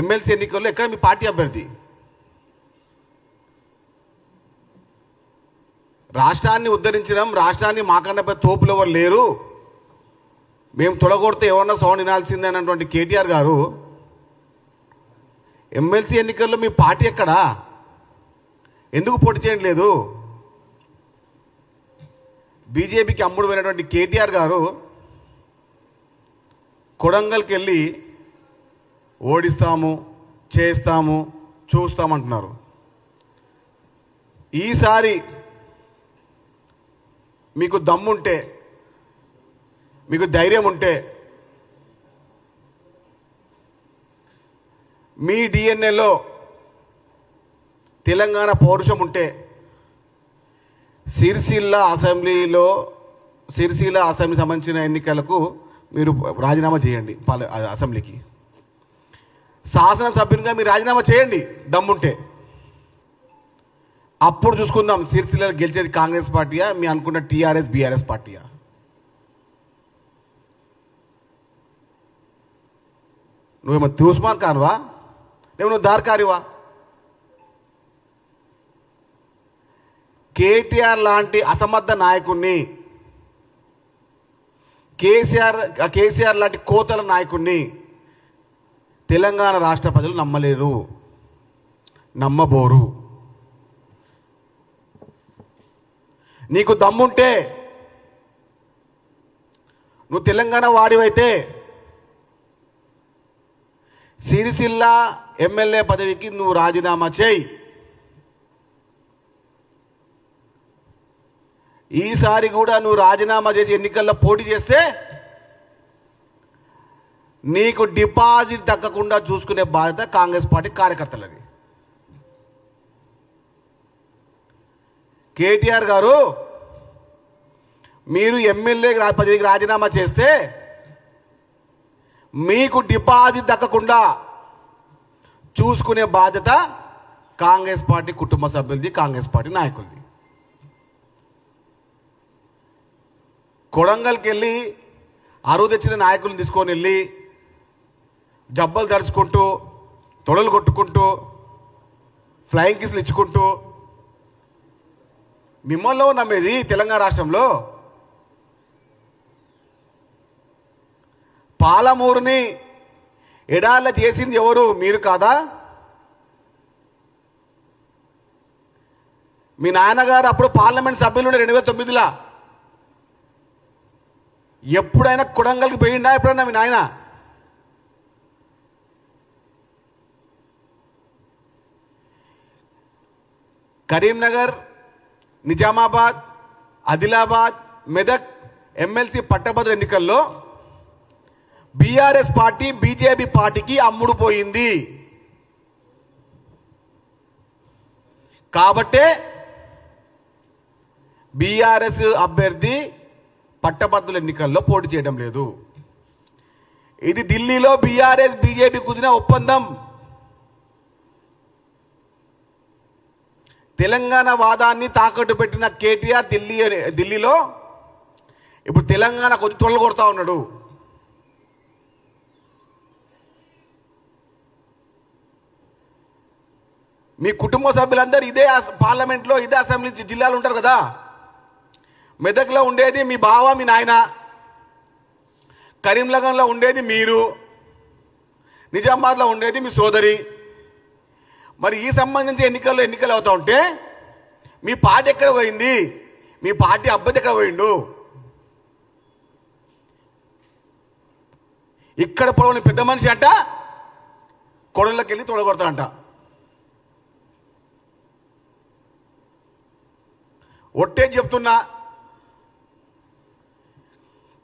MLC ఎన్నికల్లో ఎక్కడ మీ party అభ్యర్థి? రాష్ట్రాన్ని ఉద్ధరించడం రాష్ట్రాన్ని మాకన్నపై తోపులు ఎవరు లేరు. మేము తొడగొడితే ఎవరన్నా సౌండ్ వినాల్సిందే అన్నటువంటి కేటీఆర్ గారు ఎమ్మెల్సీ ఎన్నికల్లో మీ పార్టీ ఎక్కడా? ఎందుకు పోటీ చేయడం లేదు? బీజేపీకి అమ్ముడు పోయినటువంటి కేటీఆర్ గారు కొడంగల్కి వెళ్ళి ఓడిస్తాము చేస్తాము చూస్తామంటున్నారు. ఈసారి మీకు దమ్ముంటే మీకు ధైర్యం ఉంటే మీ డిఎన్ఏలో తెలంగాణ పౌరుషం ఉంటే సిరిసిల్ల అసెంబ్లీలో సిరిసిల్ల అసెంబ్లీ సంబంధించిన ఎన్నికలకు మీరు రాజీనామా చేయండి పాల అసెంబ్లీకి. శాసనసభ్యునిగా మీరు రాజీనామా చేయండి. దమ్ముంటే. అప్పుడు చూసుకుందాం సిరిసిల్లలో గెలిచేది కాంగ్రెస్ పార్టీయా? మీ అనుకున్న టీఆర్ఎస్ బీఆర్ఎస్ పార్టీయా? నువ్వేమో తూస్మాన్ కాన్వా లేవు నువ్వు దార్కారివా? కేటీఆర్ లాంటి అసమర్థ నాయకుణ్ణి కేసీఆర్ కేసీఆర్ లాంటి కోతల నాయకుణ్ణి తెలంగాణ రాష్ట్ర ప్రజలు నమ్మలేరు. నమ్మబోరు. నీకు దమ్ముంటే నువ్వు తెలంగాణ వాడివైతే సిరిసిల్ల ఎమ్మెల్యే పదవికి నువ్వు రాజీనామా చేయి. ఈసారి కూడా నువ్వు రాజీనామా చేసి ఎన్నికల్లో పోటీ చేస్తే నీకు డిపాజిట్ దక్కకుండా చూసుకునే బాధ్యత కాంగ్రెస్ పార్టీ కార్యకర్తలది. కేటీఆర్ గారు మీరు ఎమ్మెల్యే పదవికి రాజీనామా చేస్తే మీకు డిపాజిట్ దక్కకుండా చూసుకునే బాధ్యత కాంగ్రెస్ పార్టీ కుటుంబ సభ్యులది కాంగ్రెస్ పార్టీ నాయకులది. కొడంగల్కి వెళ్ళి అరువు తెచ్చిన నాయకులను తీసుకొని వెళ్ళి జబ్బలు తరుచుకుంటూ తొడలు కొట్టుకుంటూ ఫ్లయింగ్ కిస్లు ఇచ్చుకుంటూ మిమ్మల్ని నమ్మేది తెలంగాణ రాష్ట్రంలో? పాలమూరుని ఎడాళ్ళ చేసింది ఎవరు? మీరు కాదా? మీ నాన్నగారు అప్పుడు పార్లమెంట్ సభ్యులు రెండు వేల తొమ్మిదిలో. ఎప్పుడైనా కుడంగల్కి పోయిండా? ఎప్పుడన్నా మీ నాయన? కరీంనగర్ నిజామాబాద్ ఆదిలాబాద్ మెదక్ ఎమ్మెల్సీ పట్టభద్రుల ఎన్నికల్లో బీఆర్ఎస్ పార్టీ బీజేపీ పార్టీకి అమ్ముడు పోయింది. కాబట్టే బీఆర్ఎస్ అభ్యర్థి పట్టభద్రుల ఎన్నికల్లో పోటీ చేయడం లేదు. ఇది ఢిల్లీలో బీఆర్ఎస్ బీజేపీ కుదిరిన ఒప్పందం. తెలంగాణ వాదాన్ని తాకట్టు పెట్టిన కేటీఆర్ ఢిల్లీ ఢిల్లీలో ఇప్పుడు తెలంగాణ కొంచెం తొలలు కొడతా ఉన్నాడు. మీ కుటుంబ సభ్యులందరూ ఇదే అస- పార్లమెంట్లో ఇదే అసెంబ్లీ జిల్లాలు ఉంటారు కదా? మెదక్లో ఉండేది మీ బావ మీ నాయన. కరీంనగర్లో ఉండేది మీరు. నిజామాబాద్లో ఉండేది మీ సోదరి. మరి ఈ సంబంధించి ఎన్నికల్లో ఎన్నికలు అవుతా ఉంటే మీ పార్టీ ఎక్కడ పోయింది? మీ పార్టీ అభ్యర్థి ఎక్కడ పోయిండు? ఇక్కడ పొడవని పెద్ద మనిషి అంట కొడళ్ళకి వెళ్ళి తొడగొడతాడంట. ఒట్టే చెప్తున్నా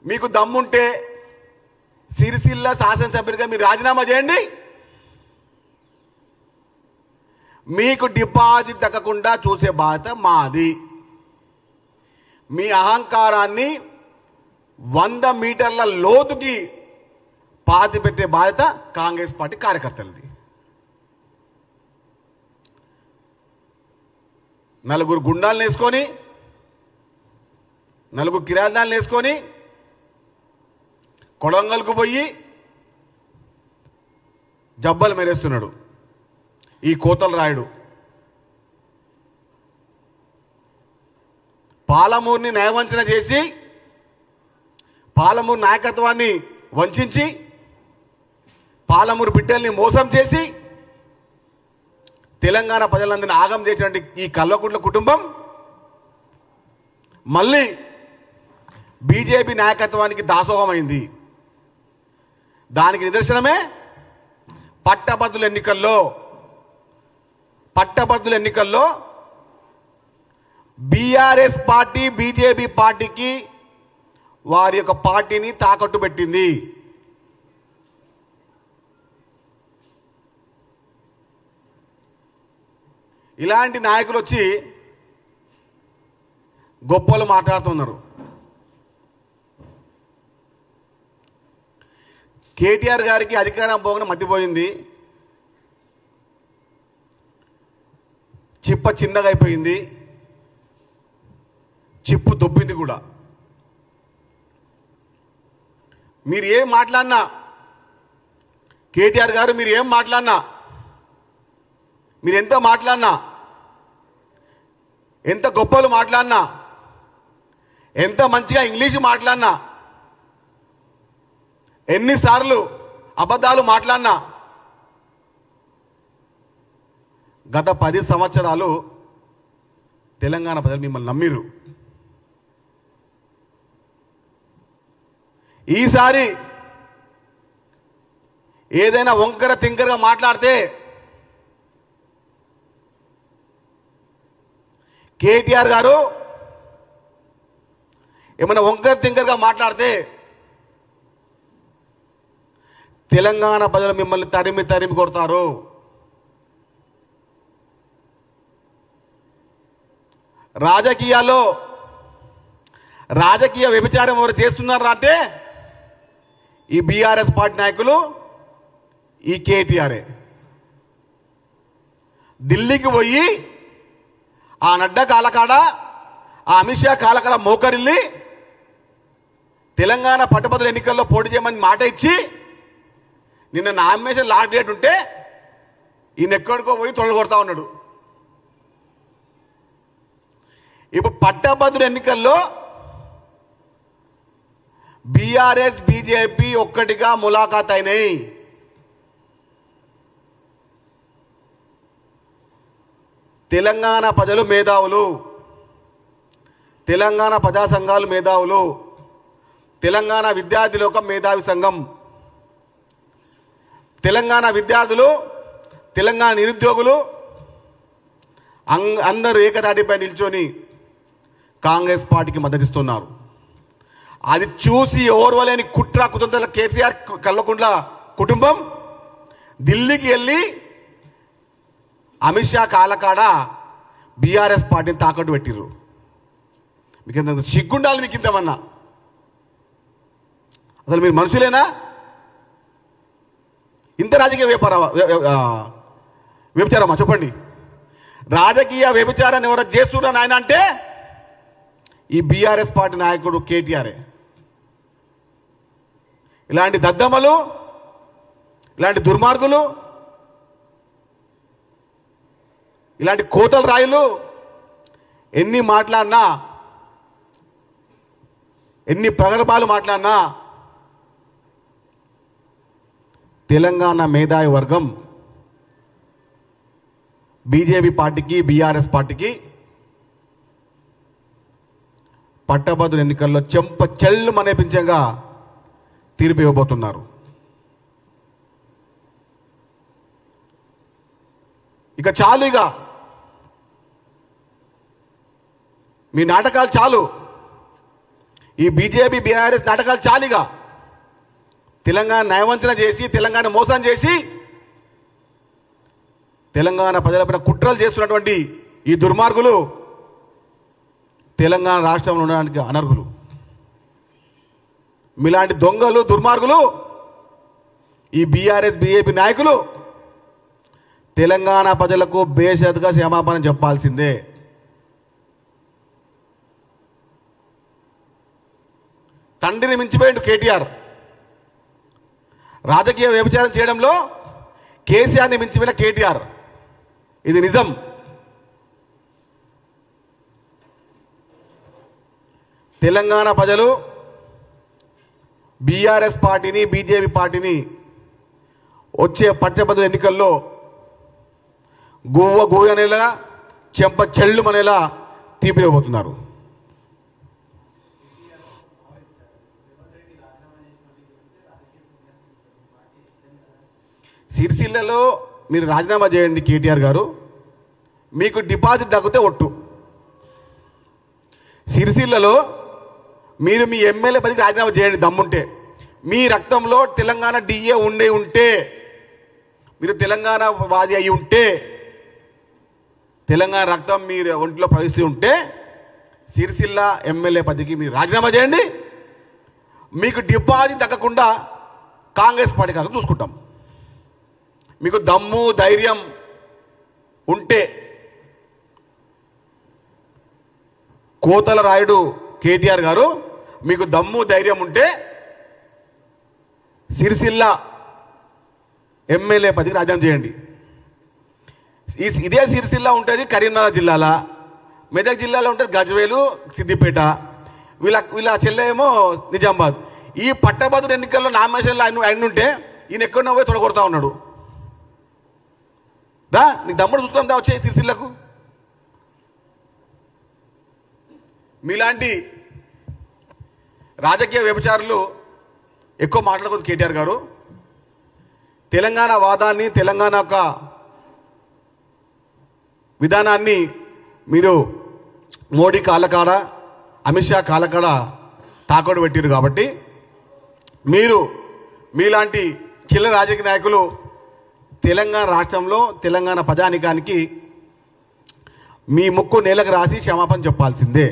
మీకు దమ్ముంటే సిరిసిల్ల శాసనసభ్యుడిగా మీరు రాజీనామా చేయండి. మీకు డిపాజిట్ దక్కకుండా చూసే బాధ్యత మాది. మీ అహంకారాన్ని వంద మీటర్ల లోతుకి పాతి పెట్టే బాధ్యత కాంగ్రెస్ పార్టీ కార్యకర్తలది. నలుగురు గుండాలను వేసుకొని నలుగురు కిరాదాలను వేసుకొని కొడంగల్కు పోయి జబ్బలు మెరేస్తున్నాడు ఈ కోతలు రాయుడు. పాలమూరుని నయవంచన చేసి పాలమూరు నాయకత్వాన్ని వంచి పాలమూరు బిడ్డల్ని మోసం చేసి తెలంగాణ ప్రజలందరినీ ఆగం చేసినటువంటి ఈ కల్వకుంట్ల కుటుంబం మళ్ళీ బీజేపీ నాయకత్వానికి దాసోహమైంది. దానికి నిదర్శనమే పట్టభద్రుల ఎన్నికల్లో పట్టభద్రుల ఎన్నికల్లో బీఆర్ఎస్ పార్టీ బీజేపీ పార్టీకి వారి యొక్క పార్టీని తాకట్టు పెట్టింది. ఇలాంటి నాయకులు వచ్చి గొప్పలు మాట్లాడుతున్నారు. కేటీఆర్ గారికి అధికారం పోగానే మతిపోయింది. చిప్ప చిన్నగా అయిపోయింది. చిప్పు దొబ్బింది కూడా. మీరు ఏం మాట్లాడినా కేటీఆర్ గారు మీరు ఏం మాట్లాడినా మీరు ఎంత మాట్లాడినా ఎంత గొప్పలు మాట్లాడినా ఎంత మంచిగా ఇంగ్లీష్ మాట్లాడినా ఎన్నిసార్లు అబద్ధాలు మాట్లాడినా గత పది సంవత్సరాలు తెలంగాణ ప్రజలు మిమ్మల్ని నమ్మిరు ఈసారి ఏదైనా వంకర తింకరగా మాట్లాడితే కేటీఆర్ గారు ఏమైనా వంకర తింకరగా మాట్లాడితే తెలంగాణ ప్రజలు మిమ్మల్ని తరిమి తరిమి కొడతారు. రాజకీయాల్లో రాజకీయ వ్యభిచారం ఎవరు చేస్తున్నారు అంటే ఈ బీఆర్ఎస్ పార్టీ నాయకులు ఈ కేటీఆర్ఏ ఢిల్లీకి పోయి ఆ నడ్డా కాలకాడ ఆ అమిత్ షా కాలకాడ మోకరిల్లి తెలంగాణ పట్టభద్రుల ఎన్నికల్లో పోటీ చేయమని మాట ఇచ్చి నిన్న నామినేషన్ లాస్ట్ డేట్ ఉంటే ఈయన ఎక్కడికో పోయి తొలగొడతా ఉన్నాడు. ఇప్పుడు పట్టాభద్రుడు ఎన్నికల్లో బీఆర్ఎస్ బీజేపీ ఒక్కటిగా ములాఖాత్ అయినాయి తెలంగాణ ప్రజలు మేధావులు. తెలంగాణ ప్రజా సంఘాలు మేధావులు. తెలంగాణ విద్యార్థి లోకం మేధావి సంఘం. తెలంగాణ విద్యార్థులు తెలంగాణ నిరుద్యోగులు అం- అందరూ ఏకదాటిపై నిల్చొని కాంగ్రెస్ పార్టీకి మద్దతిస్తున్నారు. అది చూసి ఓర్వలేని కుట్ర కుతంత్రాల కేసీఆర్ కల్లకుండ్ల కుటుంబం ఢిల్లీకి వెళ్ళి అమిత్ షా కాలకాడ బీఆర్ఎస్ పార్టీని తాకట్టు పెట్టిర్రు. మీకు ఎంత సిగ్గుండాలి మీకు ఇంతమన్నా అసలు మీరు మనుషులేనా? ఇంత రాజకీయ వ్యాపార వ్యభిచారమా? చెప్పండి. రాజకీయ వ్యభిచారాన్ని ఎవరు చేస్తున్నారు ఆయన అంటే ఈ బీఆర్ఎస్ పార్టీ నాయకుడు కేటీఆరే. ఇలాంటి దద్దమ్మలు ఇలాంటి దుర్మార్గులు ఇలాంటి కోతల రాయులు ఎన్ని మాట్లాడినా ఎన్ని ప్రగల్భాలు మాట్లాడినా తెలంగాణ మేధావి వర్గం బీజేపీ పార్టీకి బీఆర్ఎస్ పార్టీకి పట్టభద్రుల ఎన్నికల్లో చెంప చెల్లు మనేపించంగా తీర్పు ఇవ్వబోతున్నారు ఇక చాలు ఇక. మీ నాటకాలు చాలు. ఈ బీజేపీ బీఆర్ఎస్ నాటకాలు చాలిగా తెలంగాణ నయవంచన చేసి తెలంగాణ మోసం చేసి తెలంగాణ ప్రజలపైన కుట్రలు చేస్తున్నటువంటి ఈ దుర్మార్గులు తెలంగాణ రాష్ట్రంలో ఉండడానికి అనర్హులు. మీలాంటి దొంగలు దుర్మార్గులు ఈ బీఆర్ఎస్ బీఏపీ నాయకులు తెలంగాణ ప్రజలకు బేషరతుగా క్షమాపణ చెప్పాల్సిందే. తండ్రిని మించిపోయిండు కేటీఆర్. రాజకీయ వ్యభిచారం చేయడంలో కేసీఆర్ని మించిపోయిన కేటీఆర్. ఇది నిజం. తెలంగాణ ప్రజలు బీఆర్ఎస్ పార్టీని బీజేపీ పార్టీని వచ్చే పట్టభద్రుల ఎన్నికల్లో గువ్వ గోయనేలా చెంప చెల్లుమనేలా తీపిరబోతున్నారు సిరిసిల్లలో మీరు రాజీనామా చేయండి కేటీఆర్ గారు. మీకు డిపాజిట్ దక్కితే ఒట్టు. సిరిసిల్లలో మీరు మీ ఎమ్మెల్యే పదికి రాజీనామా చేయండి దమ్ముంటే. మీ రక్తంలో తెలంగాణ డిఏ ఉండే ఉంటే మీరు తెలంగాణ వాది అయి ఉంటే తెలంగాణ రక్తం మీరు ఒంట్లో ప్రవేశిస్తూ ఉంటే సిరిసిల్ల ఎమ్మెల్యే పదవికి మీరు రాజీనామా చేయండి. మీకు డిపాజిట్ దక్కకుండా కాంగ్రెస్ పార్టీ కాక చూసుకుంటాం. మీకు దమ్ము ధైర్యం ఉంటే కోతల రాయుడు కేటీఆర్ గారు మీకు దమ్ము ధైర్యం ఉంటే సిరిసిల్ల ఎమ్మెల్యే పదికి రాజీనామా చేయండి. ఈ- ఇదే సిరిసిల్ల ఉంటుంది కరీంనగర్ జిల్లాలో. మెదక్ జిల్లాలో ఉంటుంది గజ్వేలు సిద్దిపేట. వీళ్ళ వీళ్ళ చెల్లె ఏమో నిజామాబాద్. ఈ పట్టభద్రుడు ఎన్నికల్లో నామినేషన్లో ఆయన ఆయన ఉంటే ఈయన ఎక్కడో పోయి తొడగొడతా ఉన్నాడు. రా నీ దమ్ముడు చూస్తుందా వచ్చే సిరిసిల్లకు. మీలాంటి రాజకీయ వ్యభిచారులు ఎక్కువ మాట్లాడకూడదు కేటీఆర్ గారు. తెలంగాణ వాదాన్ని తెలంగాణ యొక్క విధానాన్ని మీరు మోడీ కాళ్ళకాడ అమిత్ షా కాళ్ళకాడ తాకట్టు పెట్టారు కాబట్టి మీరు మీలాంటి చిల్ల రాజకీయ నాయకులు తెలంగాణ రాష్ట్రంలో తెలంగాణ ప్రజానికానికి మీ ముక్కు నేలకు రాసి క్షమాపణ చెప్పాల్సిందే.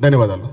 ధన్యవాదాలు.